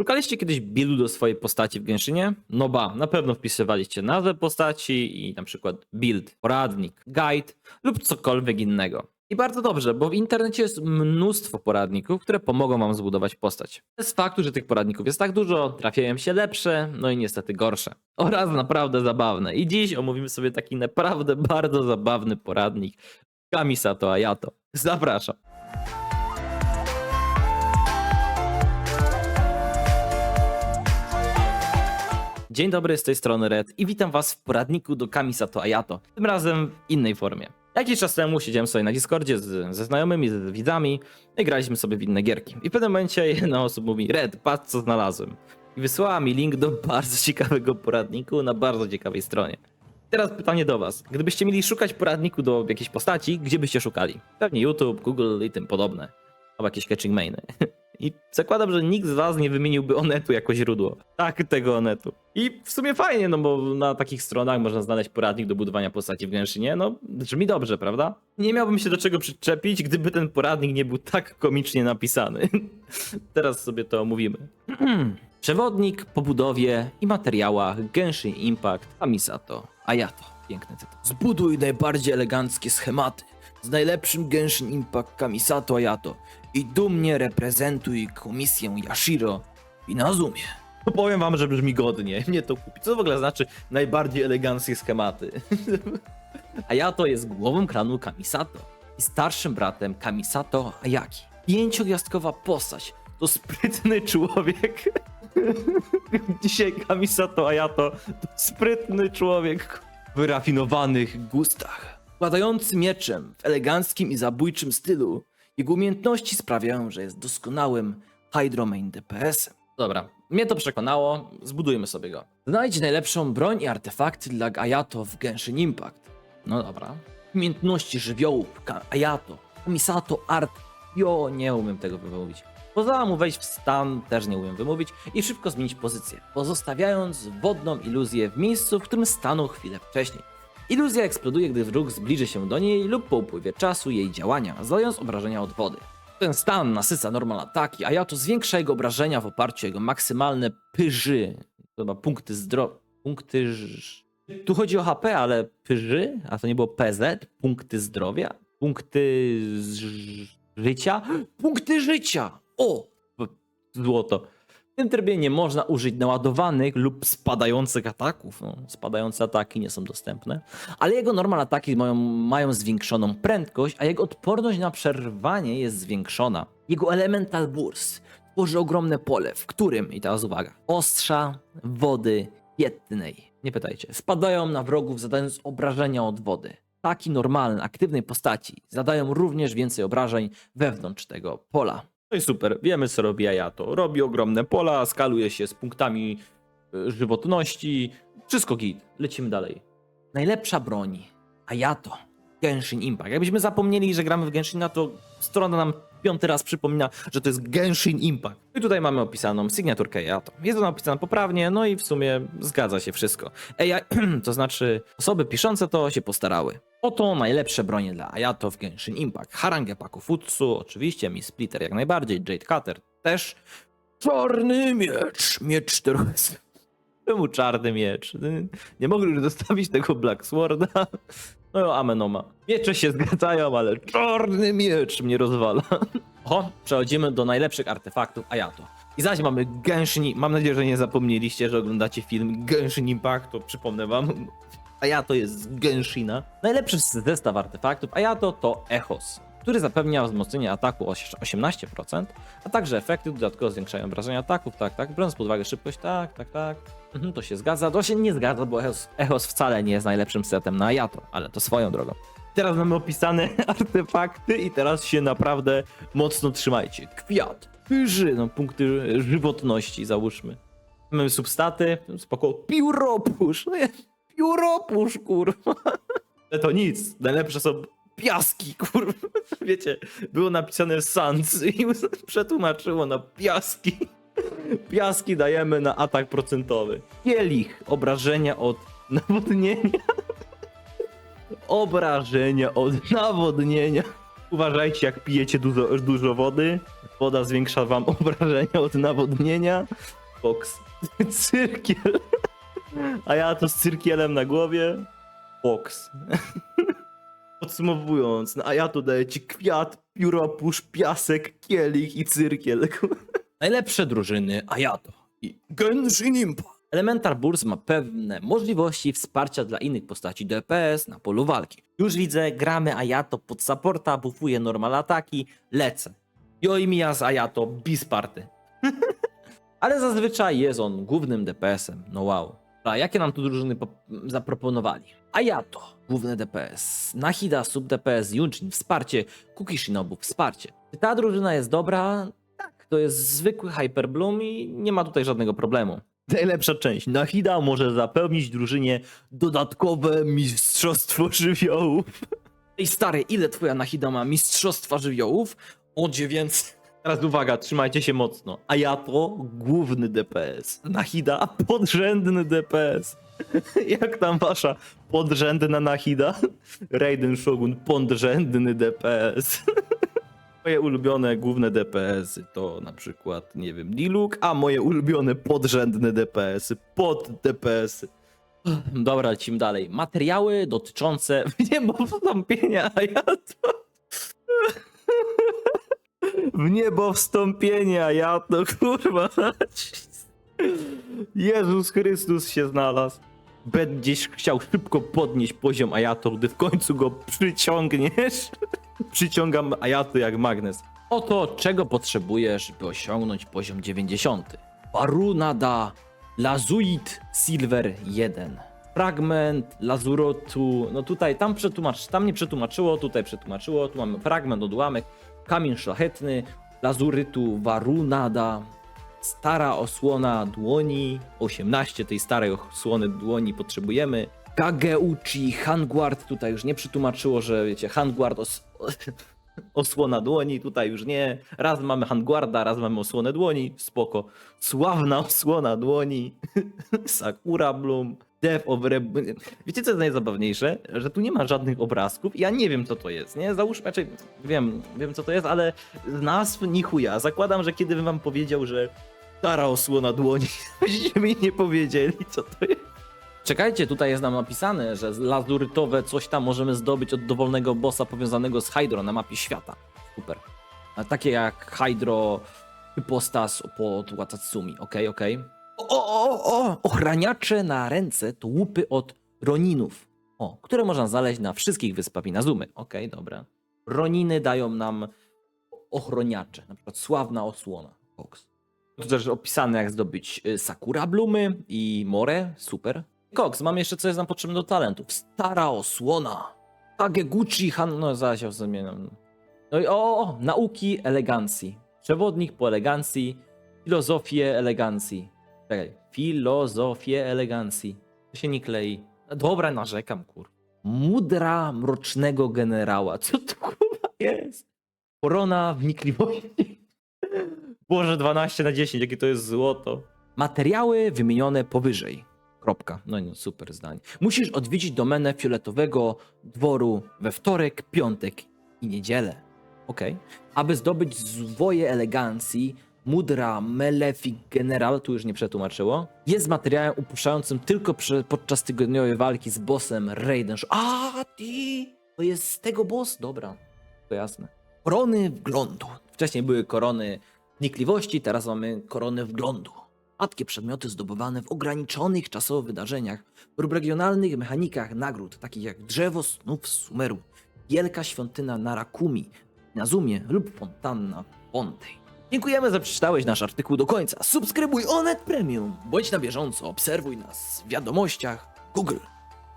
Szukaliście kiedyś buildu do swojej postaci w Genshinie? No ba, na pewno wpisywaliście nazwę postaci i na przykład build, poradnik, guide lub cokolwiek innego. I bardzo dobrze, bo w internecie jest mnóstwo poradników, które pomogą wam zbudować postać. Z faktu, że tych poradników jest tak dużo, trafiają się lepsze, no i niestety gorsze. Oraz naprawdę zabawne. I dziś omówimy sobie taki naprawdę bardzo zabawny poradnik Kamisato Ayato. Zapraszam. Dzień dobry, z tej strony Red i witam was w poradniku do Kamisato Ayato. Tym razem w innej formie. Jakiś czas temu siedziałem sobie na Discordzie z, ze znajomymi, z widzami i graliśmy sobie w inne gierki. I w pewnym momencie jedna osób mówi, Red, patrz co znalazłem. I wysłała mi link do bardzo ciekawego poradniku na bardzo ciekawej stronie. Teraz pytanie do was. Gdybyście mieli szukać poradniku do jakiejś postaci, gdzie byście szukali? Pewnie YouTube, Google i tym podobne. Albo jakieś catching mainy. I zakładam, że nikt z was nie wymieniłby Onetu jako źródło. Tak, tego Onetu. I w sumie fajnie, no bo na takich stronach można znaleźć poradnik do budowania postaci w Genshinie. No, brzmi dobrze, prawda? Nie miałbym się do czego przyczepić, gdyby ten poradnik nie był tak komicznie napisany. Teraz sobie to omówimy. Przewodnik po budowie i materiałach Genshin Impact Kamisato Ayato. Piękny tytuł. Zbuduj najbardziej eleganckie schematy z najlepszym Genshin Impact Kamisato Ayato i dumnie reprezentuj komisję Yashiro i Nazumie. Powiem wam, że brzmi godnie. Mnie to kupi. Co to w ogóle znaczy najbardziej eleganckie schematy? Ayato jest głową klanu Kamisato i starszym bratem Kamisato Ayaki. Pięciogwiazdkowa postać. To sprytny człowiek. Dzisiaj Kamisato Ayato to sprytny człowiek w wyrafinowanych gustach. Władający mieczem w eleganckim i zabójczym stylu, jego umiejętności sprawiają, że jest doskonałym Hydromain DPS-em. Dobra, mnie to przekonało, zbudujmy sobie go. Znajdź najlepszą broń i artefakty dla Ayato w Genshin Impact. No dobra. Umiejętności żywiołów, Ayato, Misato Art. Jo, nie umiem tego wymówić. Pozwala mu wejść w stan, też nie umiem wymówić, i szybko zmienić pozycję, pozostawiając wodną iluzję w miejscu, w którym stanął chwilę wcześniej. Iluzja eksploduje, gdy wróg zbliży się do niej lub po upływie czasu jej działania, zadając obrażenia od wody. Ten stan nasyca normal ataki, a ja to zwiększa jego obrażenia w oparciu o jego maksymalne pyży. Chyba punkty zdrowia. Punkty. Tu chodzi o HP, ale pyży? A to nie było PZ? Punkty zdrowia? Punkty życia? Punkty życia! O! Złoto. W tym trybie nie można użyć naładowanych lub spadających ataków. No, spadające ataki nie są dostępne, ale jego normal ataki mają, mają zwiększoną prędkość, a jego odporność na przerwanie jest zwiększona. Jego elemental burst tworzy ogromne pole, w którym, i teraz uwaga, ostrza wody jednej, nie pytajcie, spadają na wrogów zadając obrażenia od wody. Taki normalny, aktywnej postaci zadają również więcej obrażeń wewnątrz tego pola. No i super, wiemy co robi Ayato. Robi ogromne pola, skaluje się z punktami y, żywotności. Wszystko git. Lecimy dalej. Najlepsza broń. Ayato. Genshin Impact. Jakbyśmy zapomnieli, że gramy w Genshin, to strona nam piąty raz przypomina, że to jest Genshin Impact. I tutaj mamy opisaną sygnaturkę Ayato. Jest ona opisana poprawnie, no i w sumie zgadza się wszystko. AI, to znaczy osoby piszące to się postarały. Oto najlepsze bronie dla Ayato w Genshin Impact. Harange Pakufutsu, oczywiście, Miss Splitter jak najbardziej, Jade Cutter też. Czarny miecz, miecz czterech... Czemu czarny miecz? Nie mogli już dostawić tego Black Sworda. No, amenoma. Miecze się zgadzają, ale czarny miecz mnie rozwala. O, przechodzimy do najlepszych artefaktów Ayato. I zaś mamy Genshin, mam nadzieję, że nie zapomnieliście, że oglądacie film Genshin Impact, to przypomnę wam. Ayato jest z. Najlepszy zestaw artefaktów Ayato to Echos, który zapewnia wzmocnienie ataku o 18%, a także efekty dodatkowo zwiększają obrażenia ataków, tak, tak, biorąc pod uwagę szybkość, tak, tak, tak. Mhm, to się zgadza, to się nie zgadza, bo Echos, Echos wcale nie jest najlepszym setem na Ayato, ale to swoją drogą. Teraz mamy opisane artefakty i teraz się naprawdę mocno trzymajcie. Kwiat, pyży, no punkty żywotności załóżmy. Mamy substaty, spoko, pióropusz, no nie, pióropusz, kurwa. To nic, najlepsze są piaski, kurwa. Wiecie, było napisane sans i przetłumaczyło na piaski. Piaski dajemy na atak procentowy. Kielich, obrażenia od nawodnienia. Obrażenia od nawodnienia. Uważajcie, jak pijecie dużo, dużo wody. Woda zwiększa wam obrażenia od nawodnienia. Fox. Cyrkiel. A ja to z cyrkielem na głowie. Fox. Podsumowując, no a ja tu daję ci kwiat, pióro, pusz, piasek, kielich i cyrkiel. Najlepsze drużyny, a ja to. I Genshin Impact. Elemental Burst ma pewne możliwości wsparcia dla innych postaci DPS na polu walki. Już widzę, gramy Ayato pod supporta, bufuje normal ataki, lecę. Joimiya z Ayato, bisparty. Ale zazwyczaj jest on głównym DPS-em, no wow. A jakie nam tu drużyny zaproponowali? Ayato, główny DPS, Nahida, sub DPS, Yunchin, wsparcie, Kuki Shinobu, wsparcie. Czy ta drużyna jest dobra? Tak, to jest zwykły Hyperbloom i nie ma tutaj żadnego problemu. Najlepsza część. Nahida może zapewnić drużynie dodatkowe mistrzostwo żywiołów. Ej stary, ile twoja Nahida ma mistrzostwa żywiołów? O dziewięć. Teraz uwaga, trzymajcie się mocno. A ja to główny DPS. Nahida podrzędny DPS. Jak tam wasza podrzędna Nahida? Raiden Shogun podrzędny DPS. Moje ulubione główne DPS-y to na przykład, nie wiem, Diluk, a moje ulubione podrzędne DPS-y, pod DPS-y. Dobra, lecimy dalej. Materiały dotyczące niebowstąpienia, a ja to... W niebo wstąpienia, ja to kurwa. Jezus Chrystus się znalazł. Będziesz chciał szybko podnieść poziom Ayato, gdy w końcu go przyciągniesz. Przyciągam Ayato jak magnes. Oto czego potrzebujesz, by osiągnąć poziom 90. Barunada Lazuit Silver 1. Fragment Lazurotu. No tutaj, tam przetłumacz, tam nie przetłumaczyło, tutaj przetłumaczyło. Tu mamy fragment, odłamek. Kamień szlachetny, lazurytu Warunada, stara osłona dłoni, 18 tej starej osłony dłoni potrzebujemy. Kageuchi Hangward, tutaj już nie przetłumaczyło, że wiecie, Hangward os osłona dłoni, tutaj już nie. Raz mamy Hangwarda, raz mamy osłonę dłoni, spoko. Sławna osłona dłoni, Sakura Bloom, Death of Reb... Wiecie co jest najzabawniejsze? Że tu nie ma żadnych obrazków ja nie wiem co to jest, nie? Załóżmy, znaczy wiem, wiem co to jest, ale nazw ni chuja. Zakładam, że kiedy bym wam powiedział, że stara osłona dłoni, byście mi nie powiedzieli co to jest. Czekajcie, tutaj jest nam napisane, że lazurytowe coś tam możemy zdobyć od dowolnego bossa powiązanego z Hydro na mapie świata. Super. Takie jak Hydro, Hypostas pod Watatsumi. Okej, okej. O, o, o, o! Ochraniacze na ręce to łupy od Roninów. O, które można znaleźć na wszystkich wyspach Inazumy. Okej, dobra. Roniny dają nam ochroniacze. Na przykład sławna osłona. Cox. Tu też opisane jak zdobyć y, Sakura Blumy i More. Super. Cox, mam jeszcze co jest nam potrzebne do talentów. Stara osłona. Kageguchi Han... No zaraz się zamieniam. No i o, o, nauki elegancji. Przewodnik po elegancji. Filozofię elegancji. Czekaj. Filozofię elegancji. To się nie klei. Dobra, narzekam, kur. Mudra mrocznego generała. Co to kurwa jest? Korona wnikliwości. Boże, 12 na 10, jakie to jest złoto. Materiały wymienione powyżej. Kropka. No i no, super zdanie. Musisz odwiedzić domenę fioletowego dworu we wtorek, piątek i niedzielę. Okej. Aby zdobyć zwoje elegancji, Mudra Malefic General, tu już nie przetłumaczyło, jest materiałem upuszczającym tylko przy, podczas tygodniowej walki z bossem Raiden. A, ty! To jest z tego boss? Dobra, to jasne. Korony wglądu. Wcześniej były korony wnikliwości, teraz mamy korony wglądu. Rzadkie przedmioty zdobywane w ograniczonych czasowo wydarzeniach lub regionalnych mechanikach nagród, takich jak drzewo snów z Sumeru, wielka świątyna Narakumi, Nazumie lub fontanna Pontej. Dziękujemy, że przeczytałeś nasz artykuł do końca. Subskrybuj Onet Premium. Bądź na bieżąco, obserwuj nas w wiadomościach Google.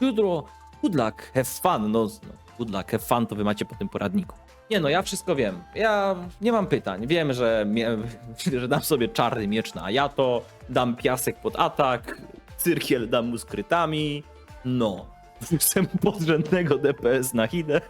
Jutro good luck, have fun. No, no good luck, have fun to wy macie po tym poradniku. Nie no, ja wszystko wiem. Ja nie mam pytań. Wiem, że, że dam sobie czarny miecz na ja to dam piasek pod atak, cyrkiel dam mu skrytami. No, wrzucę podrzędnego DPS na hidę.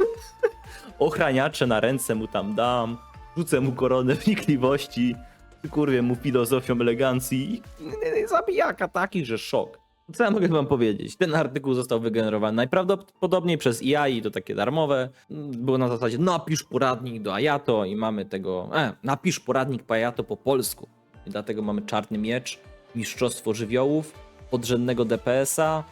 Ochraniacze na ręce mu tam dam. Rzucę mu koronę wnikliwości. Kurwię mu filozofią elegancji. i- Zabijaka taki, że szok. Co ja mogę wam powiedzieć? Ten artykuł został wygenerowany najprawdopodobniej przez AI, to takie darmowe. Było na zasadzie napisz poradnik do Ayato i mamy tego... E, napisz poradnik po Ayato po polsku. I dlatego mamy czarny miecz, mistrzostwo żywiołów, podrzędnego DPS-a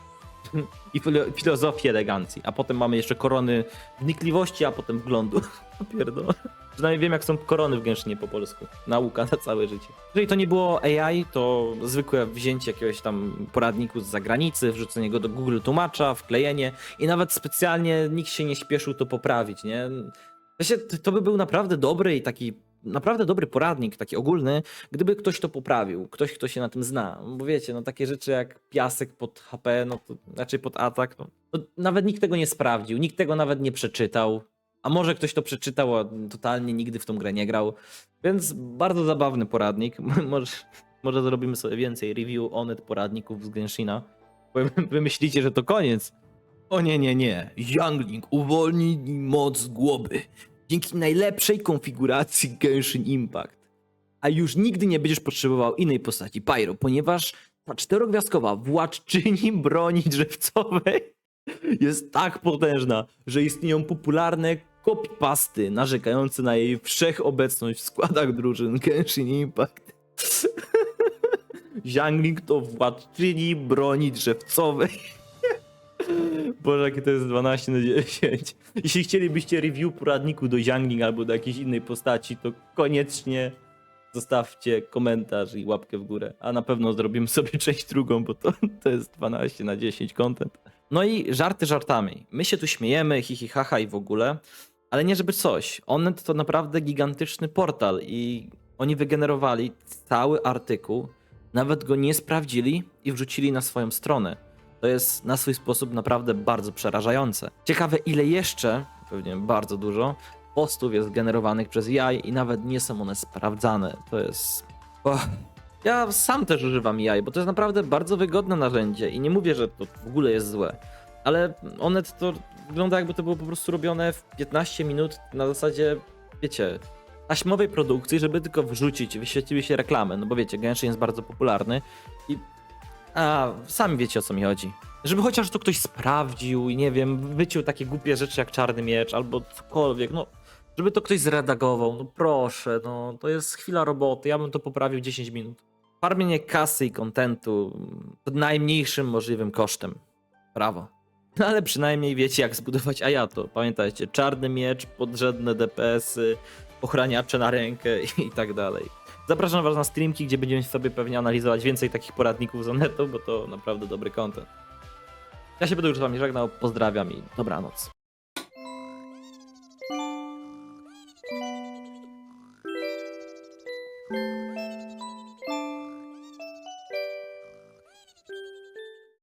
i filo- filozofię elegancji. A potem mamy jeszcze korony wnikliwości, a potem wglądu. Pierdolę. Przynajmniej wiem, jak są korony w Genshinie po polsku. Nauka na całe życie. Jeżeli to nie było AI, to zwykłe wzięcie jakiegoś tam poradniku z zagranicy, wrzucenie go do Google tłumacza, wklejenie i nawet specjalnie nikt się nie śpieszył to poprawić, nie? To by był naprawdę dobry i taki naprawdę dobry poradnik, taki ogólny, gdyby ktoś to poprawił, ktoś, kto się na tym zna. Bo wiecie, no takie rzeczy jak piasek pod HP, no to raczej pod atak, no, to nawet nikt tego nie sprawdził, nikt tego nawet nie przeczytał. A może ktoś to przeczytał, a totalnie nigdy w tą grę nie grał. Więc bardzo zabawny poradnik. może, może zrobimy sobie więcej review onet poradników z Genshina. Wy myślicie, że to koniec. O nie, nie, nie. Youngling uwolni moc głowy dzięki najlepszej konfiguracji Genshin Impact. A już nigdy nie będziesz potrzebował innej postaci Pyro, ponieważ ta czterogwiazdkowa władczyni broni drzewcowej jest tak potężna, że istnieją popularne copypasty narzekające na jej wszechobecność w składach drużyn Genshin Impact. Jiangling to władczyni broni drzewcowej. Boże, jakie to jest 12 na 10. Jeśli chcielibyście review poradniku do Jiangling albo do jakiejś innej postaci, to koniecznie zostawcie komentarz i łapkę w górę. A na pewno zrobimy sobie część drugą, bo to, to jest 12 na 10 content. No i żarty żartami. My się tu śmiejemy, hihi haha i w ogóle, ale nie żeby coś. Onet to naprawdę gigantyczny portal i oni wygenerowali cały artykuł, nawet go nie sprawdzili i wrzucili na swoją stronę. To jest na swój sposób naprawdę bardzo przerażające. Ciekawe, ile jeszcze, pewnie bardzo dużo, postów jest generowanych przez AI i nawet nie są one sprawdzane. To jest. Och. Ja sam też używam AI, bo to jest naprawdę bardzo wygodne narzędzie i nie mówię, że to w ogóle jest złe. Ale Onet to wygląda jakby to było po prostu robione w 15 minut na zasadzie, wiecie, taśmowej produkcji, żeby tylko wrzucić, wyświetliły się reklamy, no bo wiecie, Genshin jest bardzo popularny a, sami wiecie o co mi chodzi. Żeby chociaż to ktoś sprawdził i nie wiem, wyciął takie głupie rzeczy jak czarny miecz albo cokolwiek, no. Żeby to ktoś zredagował, no proszę, no to jest chwila roboty, ja bym to poprawił 10 minut. Farmienie kasy i kontentu pod najmniejszym możliwym kosztem. Brawo. No ale przynajmniej wiecie jak zbudować Ayato. Pamiętajcie, czarny miecz, podrzędne DPS-y, ochraniacze na rękę i tak dalej. Zapraszam Was na streamki, gdzie będziemy sobie pewnie analizować więcej takich poradników z Onetu, bo to naprawdę dobry content. Ja się będę już z Wami żegnał, pozdrawiam i dobranoc.